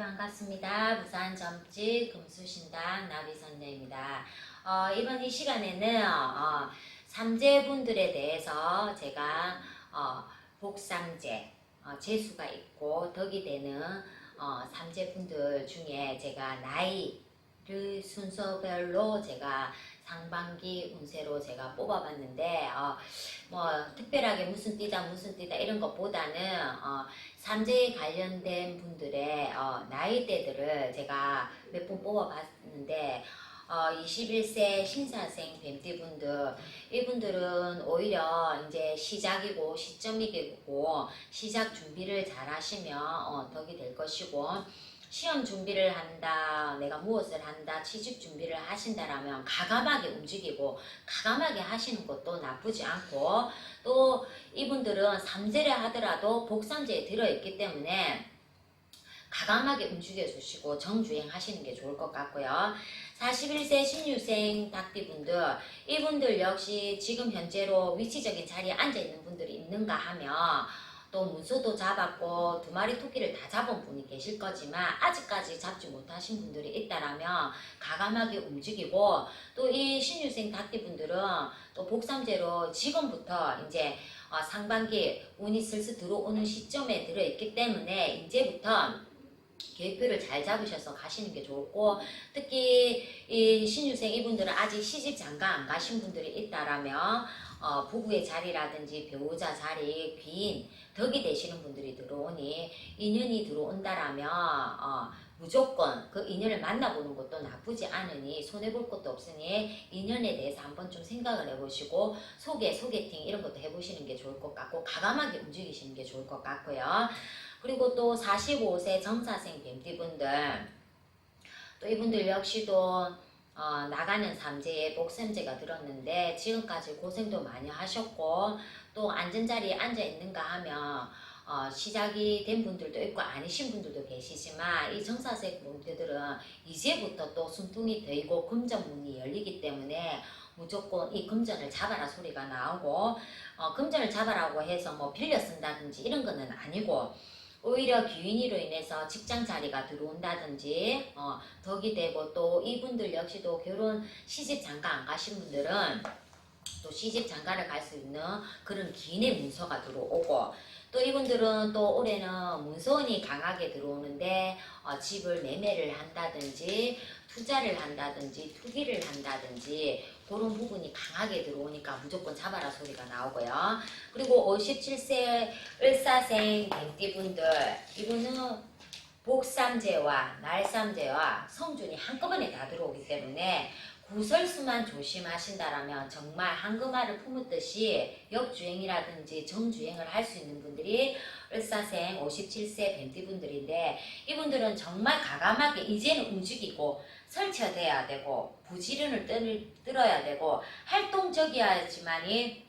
반갑습니다. 부산 점집 금수신당 나비선녀입니다. 어, 이번 이 시간에는 어, 어 삼재분들에 대해서 제가 어, 복상제, 어, 재수가 있고 덕이 되는 어, 삼재분들 중에 제가 나이 를 순서별로 제가 상반기 운세로 제가 뽑아봤는데 어, 뭐 특별하게 무슨 띠다 무슨 띠다 이런 것보다는 어, 삼재에 관련된 분들의 어, 나이대들을 제가 몇 분 뽑아봤는데 어, 21세 신사생 뱀띠분들 이분들은 오히려 이제 시작이고 시점이고 시작 준비를 잘 하시면 어, 덕이 될 것이고 시험 준비를 한다 내가 무엇을 한다 취직 준비를 하신다라면 가감하게 움직이고 가감하게 하시는 것도 나쁘지 않고 또 이분들은 삼재를 하더라도 복삼재에 들어있기 때문에 가감하게 움직여 주시고 정주행 하시는 게 좋을 것 같고요. 41세 신유생 닭띠분들 이분들 역시 지금 현재로 위치적인 자리에 앉아 있는 분들이 있는가 하면 또 문서도 잡았고 두 마리 토끼를 다 잡은 분이 계실 거지만 아직까지 잡지 못하신 분들이 있다라면 가감하게 움직이고 또 이 신유생 닭띠분들은 또 복삼재로 지금부터 이제 어, 상반기 운이 슬슬 들어오는 시점에 들어있기 때문에 이제부터 계획표를 잘 잡으셔서 가시는 게 좋고 특히 이 신유생 이분들은 아직 시집 장가 안 가신 분들이 있다라면 어, 부부의 자리라든지 배우자 자리 귀인 덕이 되시는 분들이 들어오니 인연이 들어온다라면 어, 무조건 그 인연을 만나보는 것도 나쁘지 않으니 손해볼 것도 없으니 인연에 대해서 한번 좀 생각을 해보시고 소개, 소개팅 이런 것도 해보시는 게 좋을 것 같고 가감하게 움직이시는 게 좋을 것 같고요. 그리고 또 45세 정사생 뱀띠분들 또 이분들 역시도 어, 나가는 삼재에 복sem제가 들었는데 지금까지 고생도 많이 하셨고 또 안전자리에 앉아 있는가 하면 어, 시작이 된 분들도 있고 아니신 분들도 계시지만 이 정사색 분들은 이제부터 또 순풍이 트이고 금전문이 열리기 때문에 무조건 이 금전을 잡아라 소리가 나오고 어, 금전을 잡아라고 해서 뭐 빌려 쓴다든지 이런 거는 아니고 오히려 기운이로 인해서 직장 자리가 들어온다든지 어, 덕이 되고 또 이분들 역시도 결혼 시집 장가 안 가신 분들은 또 시집 장가를 갈 수 있는 그런 기인의 문서가 들어오고 또 이분들은 또 올해는 문서운이 강하게 들어오는데 어, 집을 매매를 한다든지 투자를 한다든지 투기를 한다든지 그런 부분이 강하게 들어오니까 무조건 잡아라 소리가 나오고요. 그리고 57세 을사생 뱀띠분들 이분은 복삼재와 날삼재와 성준이 한꺼번에 다 들어오기 때문에 구설수만 조심하신다라면 정말 한금알을 품었듯이 역주행이라든지 정주행을 할 수 있는 분들이 을사생 57세 뱀띠분들인데 이분들은 정말 가감하게 이제는 움직이고 설치돼야 되고 부지런을 뜰, 들어야 되고 활동적이어야지만이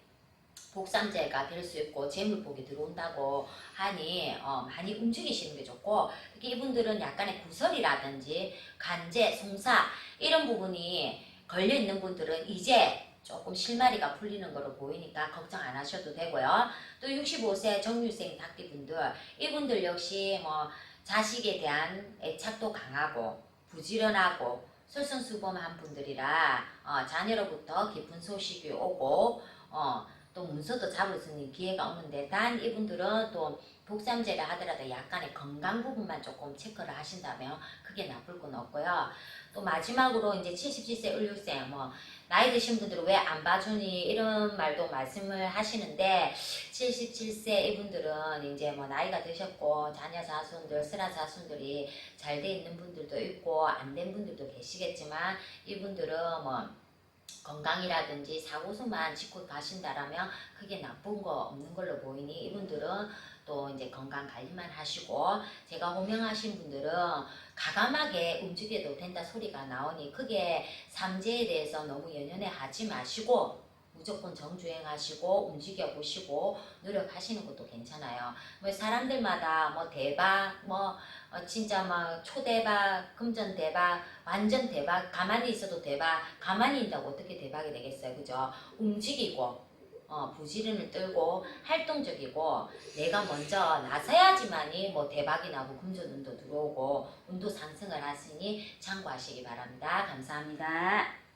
복삼재가 될 수 있고 재물복이 들어온다고 하니 어, 많이 움직이시는 게 좋고 특히 이분들은 약간의 구설이라든지 간제, 송사 이런 부분이 걸려 있는 분들은 이제 조금 실마리가 풀리는 거로 보이니까 걱정 안 하셔도 되고요. 또 65세 정유생 닭띠분들 이분들 역시 뭐 자식에 대한 애착도 강하고 부지런하고 솔선수범한 분들이라 어, 자녀로부터 깊은 소식이 오고 어, 또 문서도 잡을 수 있는 기회가 없는데 단 이분들은 또 복삼제를 하더라도 약간의 건강 부분만 조금 체크를 하신다면 크게 나쁠 건 없고요. 또 마지막으로 이제 77세 을류생 뭐 나이 드신 분들은 왜 안 봐주니 이런 말도 말씀을 하시는데 77세 이분들은 이제 뭐 나이가 드셨고 자녀 자손들 슬아 자손들이 잘 돼 있는 분들도 있고 안 된 분들도 계시겠지만 이분들은 뭐 건강이라든지 사고수만 짚고 가신다라면 크게 나쁜 거 없는 걸로 보이니 이분들은 또 이제 건강 관리만 하시고 제가 호명하신 분들은 가감하게 움직여도 된다 소리가 나오니 크게 삼재에 대해서 너무 연연해 하지 마시고 무조건 정주행하시고 움직여 보시고 노력하시는 것도 괜찮아요. 뭐 사람들마다 뭐 대박 뭐 어, 진짜 막 초대박, 금전 대박, 완전 대박, 가만히 있어도 대박, 가만히 있다고 어떻게 대박이 되겠어요, 그죠? 움직이고 어, 부지런을 떨고 활동적이고 내가 먼저 나서야지만이 뭐 대박이 나고 금전운도 들어오고 운도 상승을 하시니 참고하시기 바랍니다. 감사합니다.